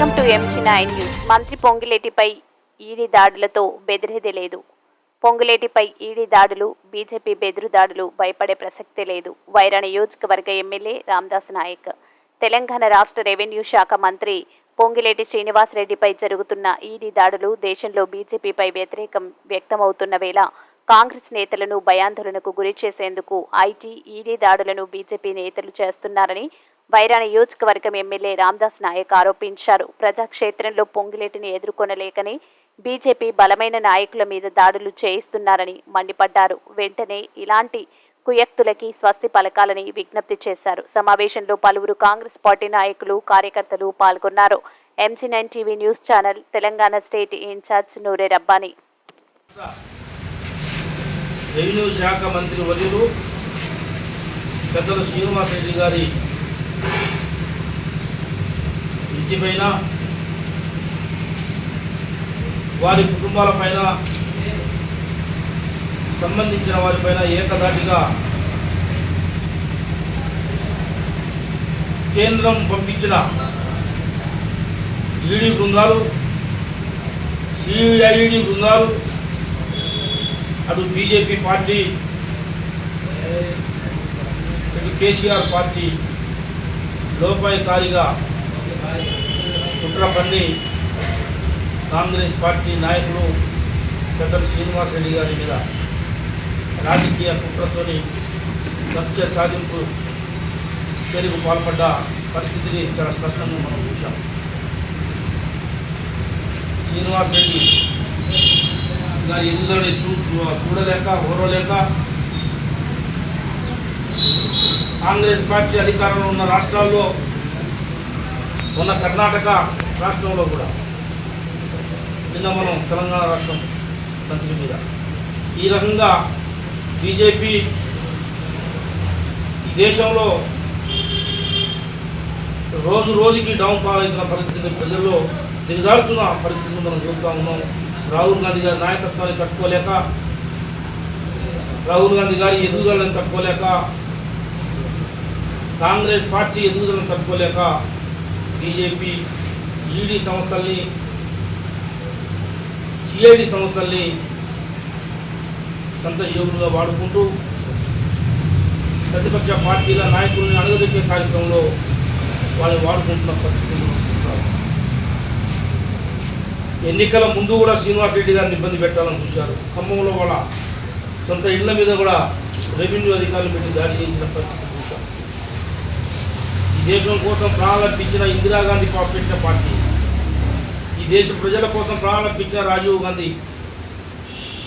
Welcome to MG nine news మంత్రి పొంగిలేటిపై ED దాడులతో బెదిరిది లేదు. పొంగులేటిపై ఈడీ దాడులు బీజేపీ బెదురు దాడులు భయపడే ప్రసక్తే లేదు. వైరా నియోజకవర్గ ఎమ్మెల్యే రామదాస్ నాయక్. తెలంగాణ రాష్ట్ర రెవెన్యూ శాఖ మంత్రి పొంగిలేటి శ్రీనివాసరెడ్డిపై జరుగుతున్న ఈడీ దాడులు దేశంలో బీజేపీపై వ్యతిరేకం వ్యక్తమవుతున్న వేళ కాంగ్రెస్ నేతలను భయాందోళనకు గురి చేసేందుకు ఐటీ ఈడీ దాడులను బీజేపీ నేతలు చేస్తున్నారని వైరా నియోజకవర్గం ఎమ్మెల్యే రామ్దాస్ నాయక్ ఆరోపించారు. ప్రజాక్షేత్రంలో పొంగిలేటిని ఎదుర్కొనలేకనే బీజేపీ బలమైన నాయకుల మీద దాడులు చేయిస్తున్నారని మండిపడ్డారు. వెంటనే ఇలాంటి కుయక్తులకి స్వస్తి పలకాలని విజ్ఞప్తి చేశారు. సమావేశంలో పలువురు కాంగ్రెస్ పార్టీ నాయకులు కార్యకర్తలు పాల్గొన్నారు. MC nine TV news channel Telangana state in-charge Noore Rabbani. Revenue శాఖ మంత్రి వర్యులు పెద్దలు శ్రీనివాసరెడ్డి గారి ఇంటిపైన వారి కుటుంబాల పైన సంబంధించిన వారిపైన ఏకదాటిగా కేంద్రం పంపించిన ఈడీ బృందాలు సిఐడి బృందాలు అటు బీజేపీ పార్టీ ఇటు కేసీఆర్ పార్టీ లోపాయకారిగా కుట్రపల్లి కాంగ్రెస్ పార్టీ నాయకులు పెద్దలు శ్రీనివాసరెడ్డి గారి మీద రాజకీయ కుట్రతోని సత్య సాధింపు చర్యకు పాల్పడ్డ పరిస్థితిని చాలా స్పష్టంగా మనం చూసాం శ్రీనివాసరెడ్డి గారి ఎదుగుదలని చూ- చూడలేక ఓరలేక కాంగ్రెస్ పార్టీ అధికారంలో ఉన్న రాష్ట్రాల్లో మొన్న కర్ణాటక రాష్ట్రంలో కూడా నిన్న మనం తెలంగాణ రాష్ట్రం మంత్రి మీద. ఈ రకంగా బీజేపీ ఈ దేశంలో రోజు రోజుకి డౌన్ ఫాల్ అవుతున్న పరిస్థితి ప్రజల్లో దిగజారుతున్న పరిస్థితిని మనం చూస్తూ ఉన్నాం. రాహుల్ గాంధీ గారి నాయకత్వాన్ని తట్టుకోలేక రాహుల్ గాంధీ గారి ఎదుగుదలను తట్టుకోలేక కాంగ్రెస్ పార్టీ ఎదుగుదలను తట్టుకోలేక బీజేపీ ఈడీ సంస్థల్ని సిఐడి సంస్థల్ని సొంత యోగులుగా వాడుకుంటూ ప్రతిపక్ష పార్టీల నాయకుల్ని అణగదొక్కే కార్యక్రమంలో వాళ్ళు వాడుకుంటున్న పరిస్థితులు ఎన్నికల ముందు కూడా శ్రీనివాస్ రెడ్డి గారిని ఇబ్బంది పెట్టాలని చూశారు. ఖమ్మంలో వాళ్ళ సొంత ఇళ్ళ మీద కూడా రెవెన్యూ అధికారులు పెట్టి దాడి చేయించిన పరిస్థితి చూశారు ఈ దేశం కోసం ప్రారంభించిన ఇందిరాగాంధీ పా- పెట్టిన పార్టీ. ఈ దేశ ప్రజల కోసం ప్రారంభించిన రాజీవ్ గాంధీ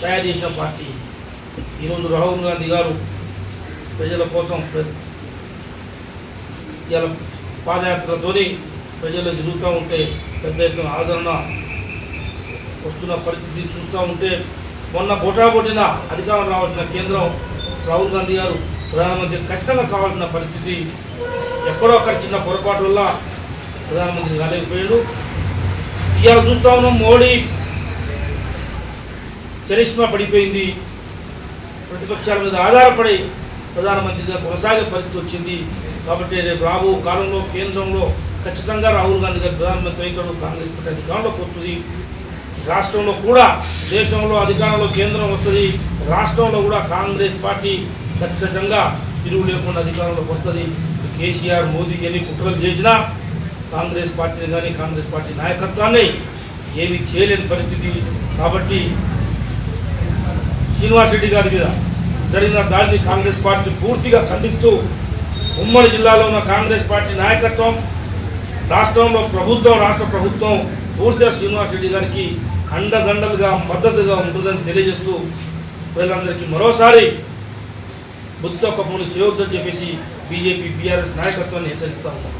తయారు చేసిన పార్టీ. ఈరోజు రాహుల్ గాంధీ గారు ప్రజల కోసం ప్ర- ఇలా ప్రజలు తిరుగుతూ ఉంటే పెద్ద ఎత్తున ఆదరణ వస్తున్న పరిస్థితి చూస్తూ ఉంటే మొన్న బొటాబొట్టిన అధికారం రావాల్సిన కేంద్రం రాహుల్ గాంధీ గారు ప్రధానమంత్రి కష్టంగా కావాల్సిన పరిస్థితి ఎక్కడో అక్కడ చిన్న పొరపాటు వల్ల ప్రధానమంత్రి కాలేకపోయాడు ఇవాళ చూస్తా ఉన్నాం మోడీ చరిష్మా పడిపోయింది. ప్రతిపక్షాల మీద ఆధారపడి ప్రధానమంత్రిగా కొనసాగే పరిస్థితి వచ్చింది. కాబట్టి రేపు రాబో కాలంలో కేంద్రంలో ఖచ్చితంగా రాహుల్ గాంధీ గారు ప్రధానమంత్రి అవుతాడు. కాంగ్రెస్ పార్టీ అధికారంలోకి వస్తుంది రాష్ట్రంలో కూడా దేశంలో అధికారంలో కేంద్రం వస్తుంది. రాష్ట్రంలో కూడా కాంగ్రెస్ పార్టీ ఖచ్చితంగా తిరుగు లేకుండా అధికారంలోకి వస్తుంది. కేసీఆర్ మోదీ ఎన్ని కుట్రలు చేసినా కాంగ్రెస్ పార్టీని కానీ కాంగ్రెస్ పార్టీ నాయకత్వాన్ని ఏమీ చేయలేని పరిస్థితి. కాబట్టి శ్రీనివాస్ రెడ్డి గారి మీద జరిగిన దాడిని కాంగ్రెస్ పార్టీ పూర్తిగా ఖండిస్తూ ఉమ్మడి జిల్లాలో ఉన్న కాంగ్రెస్ పార్టీ నాయకత్వం రాష్ట్రంలో ప్రభుత్వం రాష్ట్ర ప్రభుత్వం పూర్తిగా శ్రీనివాస్ రెడ్డి గారికి అండదండలుగా మద్దతుగా ఉంటుందని తెలియజేస్తూ ప్రజలందరికీ మరోసారి బుద్ధ కప్పులు చేయొద్దని చెప్పేసి బీజేపీ బీఆర్ఎస్ నాయకత్వాన్ని హెచ్చరిస్తూ ఉంటాం